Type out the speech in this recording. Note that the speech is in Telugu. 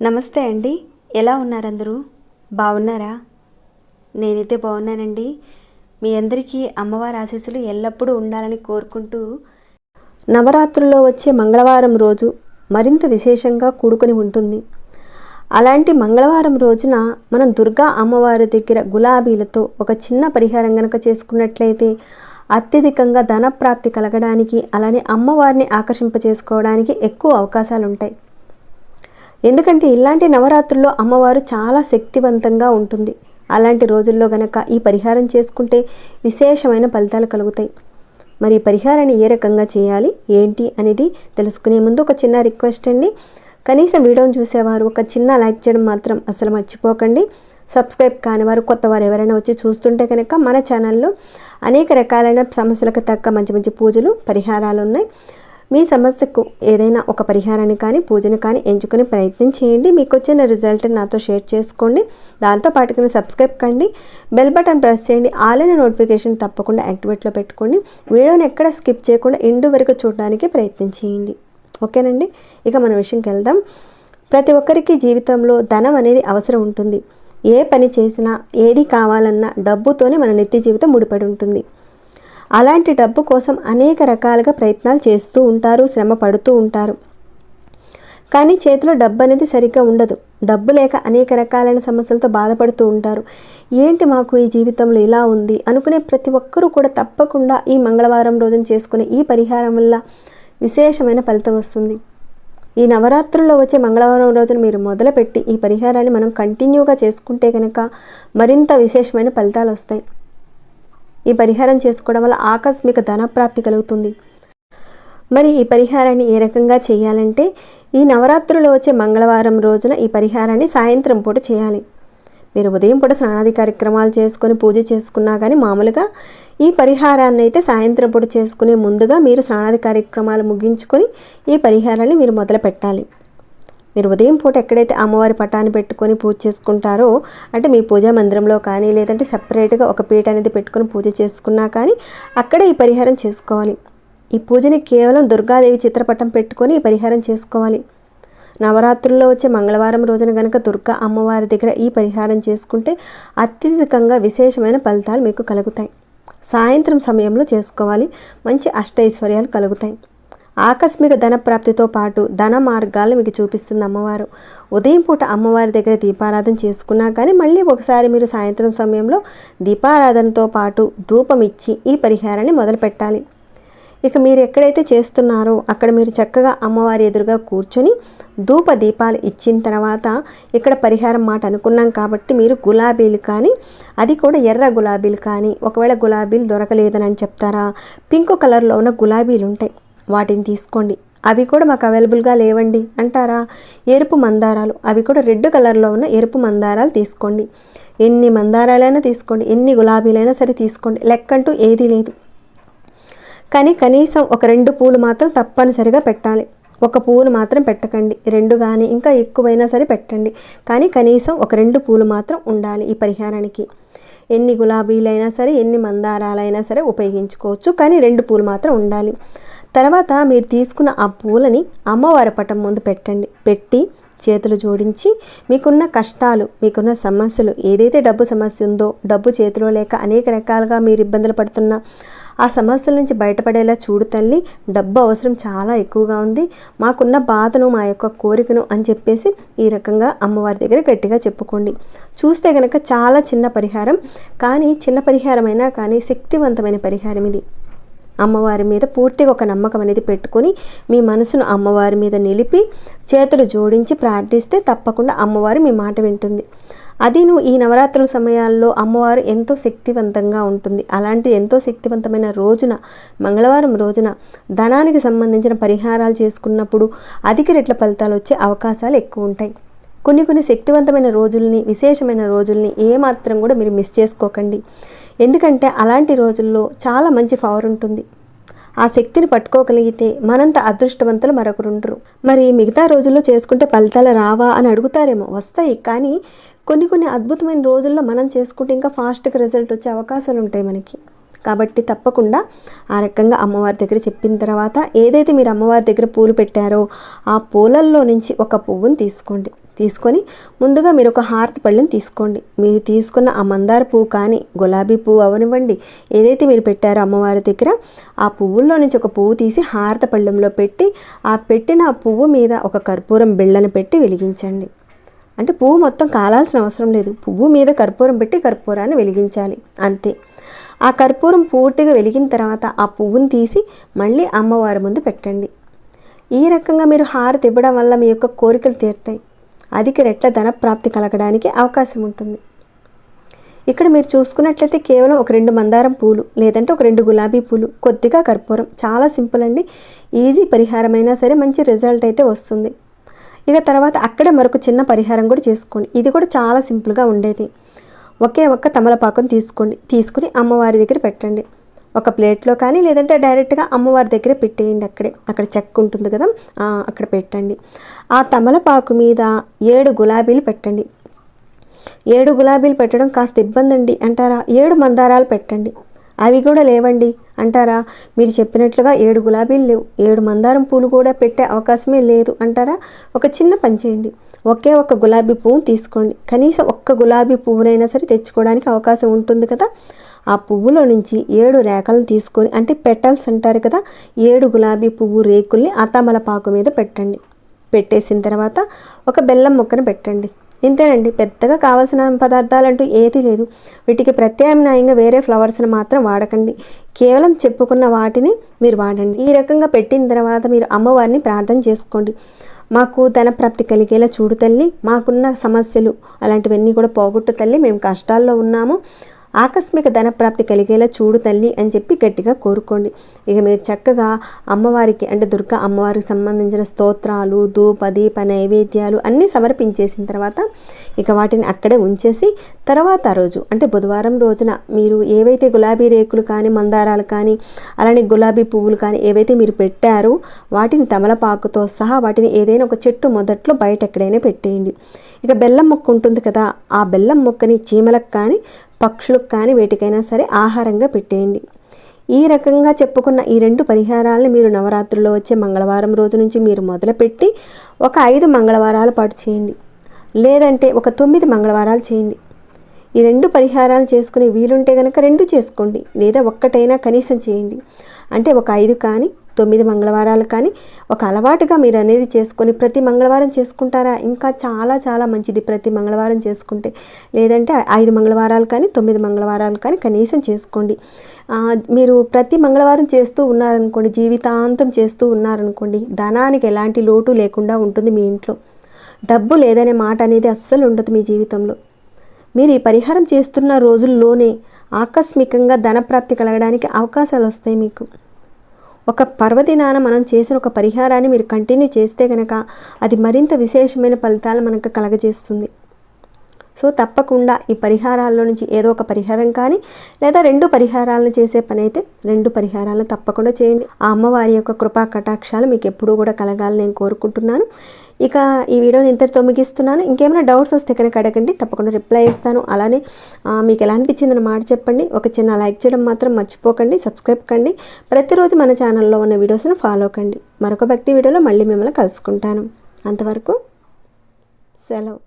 నమస్తే అండి. ఎలా ఉన్నారు అందరూ బాగున్నారా? నేనైతే బాగున్నానండి. మీ అందరికీ అమ్మవారి ఆశీస్సులు ఎల్లప్పుడూ ఉండాలని కోరుకుంటూ నవరాత్రుల్లో వచ్చే మంగళవారం రోజు మరింత విశేషంగా కూడుకొని ఉంటుంది. అలాంటి మంగళవారం రోజున మనం దుర్గా అమ్మవారి దగ్గర గులాబీలతో ఒక చిన్న పరిహారం కనుక చేసుకున్నట్లయితే అత్యధికంగా ధనప్రాప్తి కలగడానికి అలానే అమ్మవారిని ఆకర్షింపచేసుకోవడానికి ఎక్కువ అవకాశాలు ఉంటాయి ఎందుకంటే ఇలాంటి నవరాత్రుల్లో అమ్మవారు చాలా శక్తివంతంగా ఉంటుంది. అలాంటి రోజుల్లో గనక ఈ పరిహారం చేసుకుంటే విశేషమైన ఫలితాలు కలుగుతాయి. మరి పరిహారాన్ని ఏ రకంగా చేయాలి ఏంటి అనేది తెలుసుకునే ముందు ఒక చిన్న రిక్వెస్ట్ అండి. కనీసం వీడియోని చూసేవారు ఒక చిన్న లైక్ చేయడం మాత్రం అసలు మర్చిపోకండి. సబ్స్క్రైబ్ కాని వారు కొత్త వారు ఎవరైనా వచ్చి చూస్తుంటే కనుక మన ఛానల్లో అనేక రకాలైన సమస్యలకు తగ్గ మంచి మంచి పూజలు పరిహారాలు ఉన్నాయి. మీ సమస్యకు ఏదైనా ఒక పరిహారాన్ని కానీ పూజను కానీ ఎంచుకునే ప్రయత్నం చేయండి. మీకు వచ్చిన రిజల్ట్ నాతో షేర్ చేసుకోండి. దాంతో పాటుగా సబ్స్క్రైబ్ కండి. బెల్ బటన్ ప్రెస్ చేయండి. ఆలైన నోటిఫికేషన్ తప్పకుండా యాక్టివేట్లో పెట్టుకోండి. వీడియోని ఎక్కడ స్కిప్ చేయకుండా ఎండు వరకు చూడడానికి ప్రయత్నం చేయండి. ఓకేనండి? ఇక మన విషయంకి వెళ్దాం ప్రతి ఒక్కరికి జీవితంలో ధనం అనేది అవసరం ఉంటుంది. ఏ పని చేసినా ఏది కావాలన్నా డబ్బుతోనే మన నిత్య జీవితం ముడిపడి ఉంటుంది. అలాంటి డబ్బు కోసం అనేక రకాలుగా ప్రయత్నాలు చేస్తూ ఉంటారు శ్రమ పడుతూ ఉంటారు. కానీ చేతిలో డబ్బు అనేది సరిగ్గా ఉండదు. డబ్బు లేక అనేక రకాలైన సమస్యలతో బాధపడుతూ ఉంటారు. ఏంటి మాకు ఈ జీవితంలో ఇలా ఉంది? అనుకునే ప్రతి ఒక్కరూ కూడా తప్పకుండా ఈ మంగళవారం రోజున చేసుకునే ఈ పరిహారం వల్ల విశేషమైన ఫలితం వస్తుంది. ఈ నవరాత్రుల్లో వచ్చే మంగళవారం రోజున మీరు మొదలుపెట్టి ఈ పరిహారాన్ని మనం కంటిన్యూగా చేసుకుంటే కనుక మరింత విశేషమైన ఫలితాలు వస్తాయి. ఈ పరిహారం చేసుకోవడం వల్ల ఆకస్మిక ధనప్రాప్తి కలుగుతుంది. మరి ఈ పరిహారాన్ని ఏ రకంగా చేయాలంటే ఈ నవరాత్రులు వచ్చే మంగళవారం రోజున ఈ పరిహారాన్ని సాయంత్రం పూట చేయాలి. మీరు ఉదయం పూట స్నానాది కార్యక్రమాలు చేసుకొని పూజ చేసుకున్నా కానీ మామూలుగా ఈ పరిహారాన్ని అయితే సాయంత్రం పూట చేసుకునే ముందుగా మీరు స్నానాది కార్యక్రమాలు ముగించుకొని ఈ పరిహారాన్ని మీరు మొదలు పెట్టాలి. మీరు ఉదయం పూట ఎక్కడైతే అమ్మవారి పటాన్ని పెట్టుకొని పూజ చేసుకుంటారో అంటే మీ పూజా మందిరంలో కానీ లేదంటే సపరేట్గా ఒక పీట అనేది పెట్టుకొని పూజ చేసుకున్నా కానీ అక్కడే ఈ పరిహారం చేసుకోవాలి. ఈ పూజని కేవలం దుర్గాదేవి చిత్రపటం పెట్టుకొని ఈ పరిహారం చేసుకోవాలి. నవరాత్రుల్లో వచ్చే మంగళవారం రోజున గనక దుర్గా అమ్మవారి దగ్గర ఈ పరిహారం చేసుకుంటే అత్యధికంగా విశేషమైన ఫలితాలు మీకు కలుగుతాయి. సాయంత్రం సమయంలో చేసుకోవాలి. మంచి అష్టైశ్వర్యాలు కలుగుతాయి. ఆకస్మిక ధన ప్రాప్తితో పాటు ధన మార్గాలను మీకు చూపిస్తుంది అమ్మవారు. ఉదయం పూట అమ్మవారి దగ్గర దీపారాధన చేసుకున్నా కానీ మళ్ళీ ఒకసారి మీరు సాయంత్రం సమయంలో దీపారాధనతో పాటు ధూపం ఇచ్చి ఈ పరిహారాన్ని మొదలుపెట్టాలి. ఇక మీరు ఎక్కడైతే చేస్తున్నారో అక్కడ మీరు చక్కగా అమ్మవారి ఎదురుగా కూర్చొని ధూప దీపాలు ఇచ్చిన తర్వాత ఇక్కడ పరిహారం మాట అనుకున్నాం కాబట్టి మీరు గులాబీలు కానీ అది కూడా ఎర్ర గులాబీలు కానీ ఒకవేళ గులాబీలు దొరకలేదని చెప్తారా? పింక్ కలర్లో ఉన్న గులాబీలు ఉంటాయి వాటిని తీసుకోండి. అవి కూడా మాకు అవైలబుల్గా లేవండి అంటారా? ఎరుపు మందారాలు అవి కూడా రెడ్ కలర్లో ఉన్న ఎరుపు మందారాలు తీసుకోండి. ఎన్ని మందారాలైనా తీసుకోండి ఎన్ని గులాబీలైనా సరే తీసుకోండి. లెక్కంటూ ఏదీ లేదు. కానీ కనీసం ఒక రెండు పూలు మాత్రం తప్పనిసరిగా పెట్టాలి. ఒక పువ్వును మాత్రం పెట్టకండి. రెండు కానీ ఇంకా ఎక్కువైనా సరే పెట్టండి. కానీ కనీసం ఒక రెండు పూలు మాత్రం ఉండాలి ఈ పరిహారానికి. ఎన్ని గులాబీలైనా సరే ఎన్ని మందారాలైనా సరే ఉపయోగించుకోవచ్చు. కానీ రెండు పూలు మాత్రం ఉండాలి. తర్వాత మీరు తీసుకున్న ఆ పూలని అమ్మవారి పటం ముందు పెట్టండి. పెట్టి చేతులు జోడించి మీకున్న కష్టాలు మీకున్న సమస్యలు ఏదైతే డబ్బు సమస్య ఉందో డబ్బు చేతిలో లేక అనేక రకాలుగా మీరు ఇబ్బందులు పడుతున్న ఆ సమస్యల నుంచి బయటపడేలా చూడు తల్లి డబ్బు అవసరం చాలా ఎక్కువగా ఉంది. మాకున్న బాధను మా యొక్క కోరికను అని చెప్పేసి ఈ రకంగా అమ్మవారి దగ్గర గట్టిగా చెప్పుకోండి. చూస్తే కనుక చాలా చిన్న పరిహారం కానీ చిన్న పరిహారమైనా కానీ శక్తివంతమైన పరిహారం ఇది. అమ్మవారి మీద పూర్తిగా ఒక నమ్మకం అనేది పెట్టుకొని మీ మనసును అమ్మవారి మీద నిలిపి చేతులు జోడించి ప్రార్థిస్తే తప్పకుండా అమ్మవారు మీ మాట వింటుంది. అది నువ్వు ఈ నవరాత్రుల సమయాల్లో అమ్మవారు ఎంతో శక్తివంతంగా ఉంటుంది. అలాంటి ఎంతో శక్తివంతమైన రోజున మంగళవారం రోజున ధనానికి సంబంధించిన పరిహారాలు చేసుకున్నప్పుడు అధిక రెట్ల ఫలితాలు వచ్చే అవకాశాలు ఎక్కువ ఉంటాయి. కొన్ని కొన్ని శక్తివంతమైన రోజుల్ని విశేషమైన రోజుల్ని ఏమాత్రం కూడా మీరు మిస్ చేసుకోకండి. ఎందుకంటే అలాంటి రోజుల్లో చాలా మంచి పవర్ ఉంటుంది. ఆ శక్తిని పట్టుకోగలిగితే మనంత అదృష్టవంతులు మరొకరుండరు. మరి మిగతా రోజుల్లో చేసుకుంటే ఫలితాలు రావా అని అడుగుతారేమో? వస్తాయి. కానీ కొన్ని కొన్ని అద్భుతమైన రోజుల్లో మనం చేసుకుంటే ఇంకా ఫాస్ట్గా రిజల్ట్ వచ్చే అవకాశాలు ఉంటాయి మనకి. కాబట్టి తప్పకుండా ఆ రకంగా అమ్మవారి దగ్గర చెప్పిన తర్వాత ఏదైతే మీరు అమ్మవారి దగ్గర పూలు పెట్టారో ఆ పూలల్లో నుంచి ఒక పువ్వును తీసుకోండి. తీసుకొని ముందుగా మీరు ఒక హారతి పళ్ళని తీసుకోండి. మీరు తీసుకున్న ఆ మందార పువ్వు కానీ గులాబీ పువ్వు అవనివ్వండి. ఏదైతే మీరు పెట్టారో అమ్మవారి దగ్గర ఆ పువ్వుల్లో నుంచి ఒక పువ్వు తీసి హారత పళ్ళెంలో పెట్టి ఆ పెట్టిన ఆ పువ్వు మీద ఒక కర్పూరం బిళ్ళను పెట్టి వెలిగించండి. అంటే పువ్వు మొత్తం కాలాల్సిన అవసరం లేదు. పువ్వు మీద కర్పూరం పెట్టి కర్పూరాన్ని వెలిగించాలి. అంతే. ఆ కర్పూరం పూర్తిగా వెలిగిన తర్వాత ఆ పువ్వును తీసి మళ్ళీ అమ్మవారి ముందు పెట్టండి. ఈ రకంగా మీరు హారతి ఇవ్వడం వల్ల మీ యొక్క కోరికలు తీరుతాయి. అధిక రెట్ల ధన ప్రాప్తి కలగడానికి అవకాశం ఉంటుంది. ఇక్కడ మీరు చూసుకున్నట్లయితే కేవలం ఒక రెండు మందారం పూలు లేదంటే ఒక రెండు గులాబీ పూలు కొద్దిగా కర్పూరం చాలా సింపుల్ అండి. ఈజీ పరిహారం అయినా సరే మంచి రిజల్ట్ అయితే వస్తుంది. ఇక తర్వాత అక్కడే మరొక చిన్న పరిహారం కూడా చేసుకోండి. ఇది కూడా చాలా సింపుల్గా ఉండేది. ఒకే ఒక్క తమలపాకును తీసుకోండి. తీసుకుని అమ్మవారి దగ్గర పెట్టండి. ఒక ప్లేట్లో కానీ లేదంటే డైరెక్ట్గా అమ్మవారి దగ్గర పెట్టేయండి అక్కడే. అక్కడ చెక్క ఉంటుంది కదా అక్కడ పెట్టండి. ఆ తమలపాకు మీద ఏడు గులాబీలు పెట్టండి. ఏడు గులాబీలు పెట్టడం కాస్త ఇబ్బంది అండి అంటారా? ఏడు మందారాలు పెట్టండి. అవి కూడా లేవండి అంటారా? మీరు చెప్పినట్లుగా ఏడు గులాబీలు లేవు. ఏడు మందారం పూలు కూడా పెట్టే అవకాశమే లేదు అంటారా? ఒక చిన్న పని చేయండి. ఒకే ఒక గులాబీ పువ్వు తీసుకోండి. కనీసం ఒక్క గులాబీ పువ్వునైనా సరే తెచ్చుకోవడానికి అవకాశం ఉంటుంది కదా. ఆ పువ్వులో నుంచి ఏడు రేఖలను తీసుకొని అంటే పెటల్స్ అంటారు కదా ఏడు గులాబీ పువ్వు రేకుల్ని ఆ తమలపాకు మీద పెట్టండి. పెట్టేసిన తర్వాత ఒక బెల్లం ముక్కను పెట్టండి. ఇంతేనండి పెద్దగా కావాల్సిన పదార్థాలు అంటూ ఏది లేదు. వీటికి ప్రత్యామ్నాయంగా వేరే ఫ్లవర్స్ని మాత్రం వాడకండి. కేవలం చెప్పుకున్న వాటిని మీరు వాడండి. ఈ రకంగా పెట్టిన తర్వాత మీరు అమ్మవారిని ప్రార్థన చేసుకోండి. మాకు ధనప్రాప్తి కలిగేలా చూడు తల్లి మాకున్న సమస్యలు అలాంటివన్నీ కూడా పోగొట్టు తల్లి మేము కష్టాల్లో ఉన్నాము. ఆకస్మిక ధనప్రాప్తి కలిగేలా చూడు తల్లి అని చెప్పి గట్టిగా కోరుకోండి. ఇక మీరు చక్కగా అమ్మవారికి అంటే దుర్గా అమ్మవారికి సంబంధించిన స్తోత్రాలు ధూప దీప నైవేద్యాలు అన్నీ సమర్పించేసిన తర్వాత ఇక వాటిని అక్కడే ఉంచేసి తర్వాత రోజు అంటే బుధవారం రోజున మీరు ఏవైతే గులాబీ రేకులు కానీ మందారాలు కానీ అలానే గులాబీ పువ్వులు కానీ ఏవైతే మీరు పెట్టారో వాటిని తమలపాకుతో సహా వాటిని ఏదైనా ఒక చెట్టు మొదట్లో బయట ఎక్కడైనా పెట్టేయండి. ఇక బెల్లం మొక్క ఉంటుంది కదా ఆ బెల్లం మొక్కని చీమలకు కానీ పక్షులకు కానీ వేటికైనా సరే ఆహారంగా పెట్టేయండి. ఈ రకంగా చెప్పుకున్న ఈ రెండు పరిహారాలను మీరు నవరాత్రుల్లో వచ్చే మంగళవారం రోజు నుంచి మీరు మొదలుపెట్టి ఒక ఐదు మంగళవారాల పాటు చేయండి. లేదంటే ఒక తొమ్మిది మంగళవారాలు చేయండి. ఈ రెండు పరిహారాలు చేసుకుని వీలుంటే కనుక రెండు చేసుకోండి. లేదా ఒక్కటైనా కనీసం చేయండి. అంటే ఒక ఐదు కానీ తొమ్మిది మంగళవారాలు కానీ ఒక అలవాటుగా మీరు అనేది చేసుకొని ప్రతి మంగళవారం చేసుకుంటారా? ఇంకా చాలా చాలా మంచిది ప్రతి మంగళవారం చేసుకుంటే. లేదంటే ఐదు మంగళవారాలు కానీ తొమ్మిది మంగళవారాలు కానీ కనీసం చేసుకోండి. మీరు ప్రతి మంగళవారం చేస్తూ ఉన్నారనుకోండి జీవితాంతం చేస్తూ ఉన్నారనుకోండి ధనానికి ఎలాంటి లోటు లేకుండా ఉంటుంది మీ ఇంట్లో. డబ్బు లేదనే మాట అనేది అస్సలు ఉండదు మీ జీవితంలో. మీరు ఈ పరిహారం చేస్తున్న రోజుల్లోనే ఆకస్మికంగా ధనప్రాప్తి కలగడానికి అవకాశాలు వస్తాయి మీకు. ఒక పర్వదినాన మనం చేసిన ఒక పరిహారాన్ని మీరు కంటిన్యూ చేస్తే కనుక అది మరింత విశేషమైన ఫలితాలు మనకు కలగజేస్తుంది. సో తప్పకుండా ఈ పరిహారాల్లో నుంచి ఏదో ఒక పరిహారం కానీ లేదా రెండు పరిహారాలను చేసే పని అయితే రెండు పరిహారాలను తప్పకుండా చేయండి. ఆ అమ్మవారి యొక్క కృపా కటాక్షాలు మీకు ఎప్పుడూ కూడా కలగాలని నేను కోరుకుంటున్నాను. ఇక ఈ వీడియోని ఇంతటితో ముగిస్తున్నాను ఇంకేమైనా డౌట్స్ వస్తే కనుక అడగండి. తప్పకుండా రిప్లై ఇస్తాను. అలానే మీకు ఎలా అనిపించిందని మాట చెప్పండి. ఒక చిన్న లైక్ చేయడం మాత్రం మర్చిపోకండి. సబ్స్క్రైబ్ కండి. ప్రతిరోజు మన ఛానల్లో ఉన్న వీడియోస్ని ఫాలో కండి. మరొక భక్తి వీడియోలో మళ్ళీ మిమ్మల్ని కలుసుకుంటాను. అంతవరకు సెలవు.